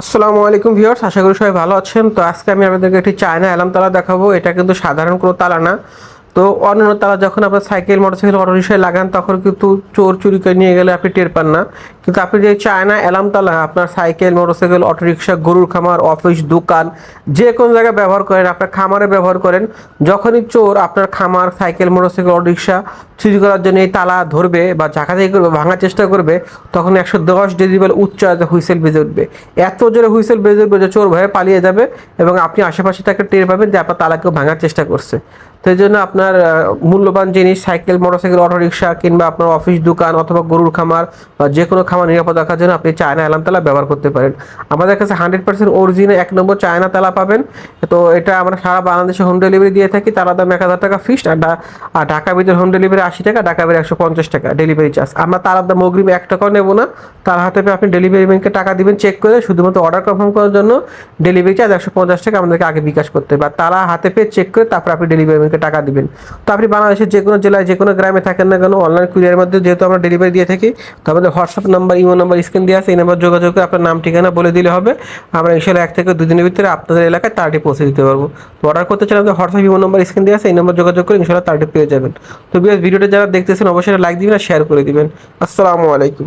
আসসালামু আলাইকুম ভিউয়ার্স, আশা করি সবাই ভালো আছেন। তো আজকে আমি আপনাদেরকে একটি চায়না অ্যালার্ম তালা দেখাবো। এটা কিন্তু সাধারণ কোনো তালা না। তো অন্যান্য তালা যখন আপনার সাইকেল, মোটরসাইকেল, অটো রিক্সায় লাগান, তখন কিন্তু চোর চুরি করে নিয়ে গেলে আপনি টের পান না। কিন্তু আপনি যে চায়না অ্যালার্ম তালা, আপনার সাইকেল, মোটরসাইকেল, অটো রিক্সা, গরুর খামার, অফিস, দোকান, যে কোনো জায়গায় ব্যবহার করেন, আপনার খামারে ব্যবহার করেন, যখনই চোর আপনার খামার, সাইকেল, মোটরসাইকেল, অটো রিক্সা চুরি করার জন্য এই তালা ধরবে বা ঝাঁকাঝাঁকি করবে, ভাঙার চেষ্টা করবে, তখন একশো দশ ডেসিবেল উচ্চ হুইসেল বেজে উঠবে। এত জোরে হুইসেল বেজে উঠবে যে চোর ভয়ে পালিয়ে যাবে এবং আপনি আশেপাশে তাকে টের পাবেন যে আপনার তালাকেও ভাঙার চেষ্টা করছে। তো এই জন্য আপনার মূল্যবান জিনিস, সাইকেল, মোটরসাইকেল রিক্সা কিংবা আপনার অফিস দোকান অথবা গরুর খামার বা যে কোনো খামার নিরাপদ রাখার জন্য আপনি চায়না অ্যালার্ম তালা ব্যবহার করতে পারেন। আমাদের কাছে হান্ড্রেড পার্সেন্ট অরিজিনাল এক নম্বর চায়না তালা পাবেন। তো এটা আমরা সারা বাংলাদেশে হোম ডেলিভারি দিয়ে থাকি। তার দাম এক হাজার টাকা ফিক্সড, আর ঢাকা ভিতরে হোম ডেলিভারি আশি টাকা, ঢাকা বাইরে একশো পঞ্চাশ টাকা ডেলিভারি চার্জ আমরা তার দাম অগ্রিম এক টাকাও নেব না। তার হাতে পেয়ে আপনি ডেলিভারি ব্যাংকে টাকা দিবেন চেক করে শুধুমাত্র অর্ডার কনফার্ম করার জন্য ডেলিভারি চার্জ একশো পঞ্চাশ টাকা আমাদেরকে আগে বিকাশ করতে হবে। তারা হাতে পেয়ে চেক করে তারপর আপনি ডেলিভারি ব্যাংকে টাকা দিবেন। তো আপনি বাংলাদেশের যে কোনো জেলায়, যে কোনো গ্রামে থাকেন না কেন অনলাইন কুরিয়ারের মধ্যে যেহেতু আমরা ডেলিভারি দিয়ে থাকি, তো আমাদের WhatsApp number Imo number screen দিয়ে আছে, এই নাম্বার যোগাযোগ করে আপনার নাম, ঠিকানা বলে দিলে হবে। আমরা ইনশাল্লাহ এক থেকে দুদিনের ভিতরে আপনাদের এলাকায় তারটি পৌঁছে দিতে পারব। তো অর্ডার করতে চাইলে আমাদের হোয়াটসঅ্যাপ ইমো নাম্বার স্ক্রিন দিয়ে আছে, এই নাম্বার যোগাযোগ করে ইনশাল্লাহ তারটি পেয়ে যাবেন। তো বিয়াস ভিডিওটা যারা দেখতেছেন অবশ্যই লাইক দিবেন আর শেয়ার করে দিবেন। আসসালামু আলাইকুম।